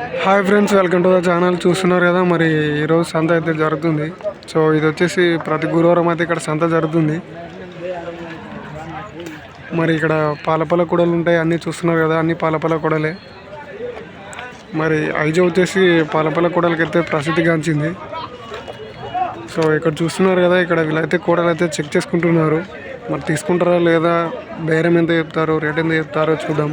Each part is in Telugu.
Hi friends welcome to the channel చూస్తున్నారు కదా మరి ఈరోజు సంత అయితే జరుగుతుంది. సో ఇది వచ్చేసి ప్రతి గురువారం అయితే ఇక్కడ సంత జరుగుతుంది. మరి ఇక్కడ పాలపల కూడలు ఉంటాయి అన్నీ చూస్తున్నారు కదా అన్ని పాలపల కూడలే. మరి ఐజో వచ్చేసి పాలపల కూడలకి అయితే ప్రసిద్ధిగాంచింది సో ఇక్కడ చూస్తున్నారు కదా ఇక్కడ వీళ్ళైతే కూడలు అయితే చెక్ చేసుకుంటున్నారు. మరి తీసుకుంటారా లేదా బేరం ఎంత చెప్తారో రేట్ ఎంత చెప్తారో చూద్దాం.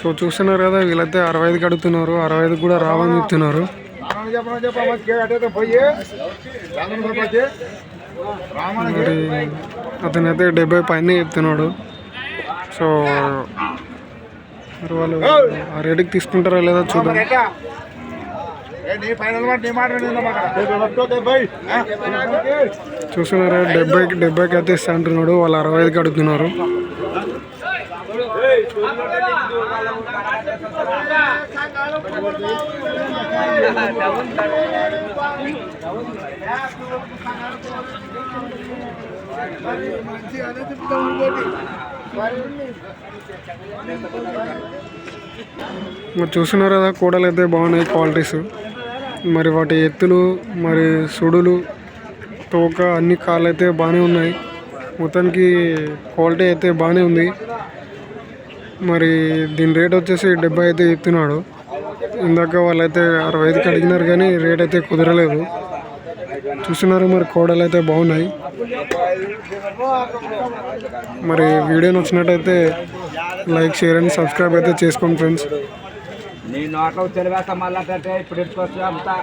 సో చూస్తున్నారు కదా వీళ్ళైతే అరవై ఐదుకి అడుగుతున్నారు. అరవై ఐదుకి కూడా రావని చెప్తున్నారు. మరి అతనైతే డెబ్బై పైన చెప్తున్నాడు. సో మరి వాళ్ళు ఆ రేటుకి తీసుకుంటారా లేదా చూద్దాం. చూస్తున్నారా డెబ్బైకి డెబ్బైకి అయితే ఇస్తా అంటున్నాడు వాళ్ళు అరవై ఐదుకి అడుగుతున్నారు. మరి చూస్తున్నారు కదా కూడలు అయితే బాగున్నాయి క్వాలిటీస్ మరి వాటి ఎత్తులు మరి సుడులు తోక అన్ని కాళ్ళు అయితే బాగానే ఉన్నాయి. మొత్తానికి క్వాలిటీ అయితే బాగానే ఉంది. మరి దీని రేట్ వచ్చేసి డెబ్బై అయితే చెప్తున్నాడు ఇందాక వాళ్ళైతే అరవై ఐదుకి అడిగినారు కానీ రేట్ అయితే కుదరలేదు. చూస్తున్నారు మరి కోడలు అయితే బాగున్నాయి. మరి వీడియో నచ్చినట్టయితే లైక్ షేర్ అండ్ సబ్స్క్రైబ్ అయితే చేసుకోండి ఫ్రెండ్స్. నీ నోట్లో తెలివేస్తా మళ్ళా అంటే ఇప్పుడు ఎత్తుకొస్తా అంతా.